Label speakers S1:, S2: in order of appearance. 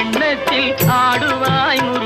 S1: எண்ணத்தில் ஆடுவாய்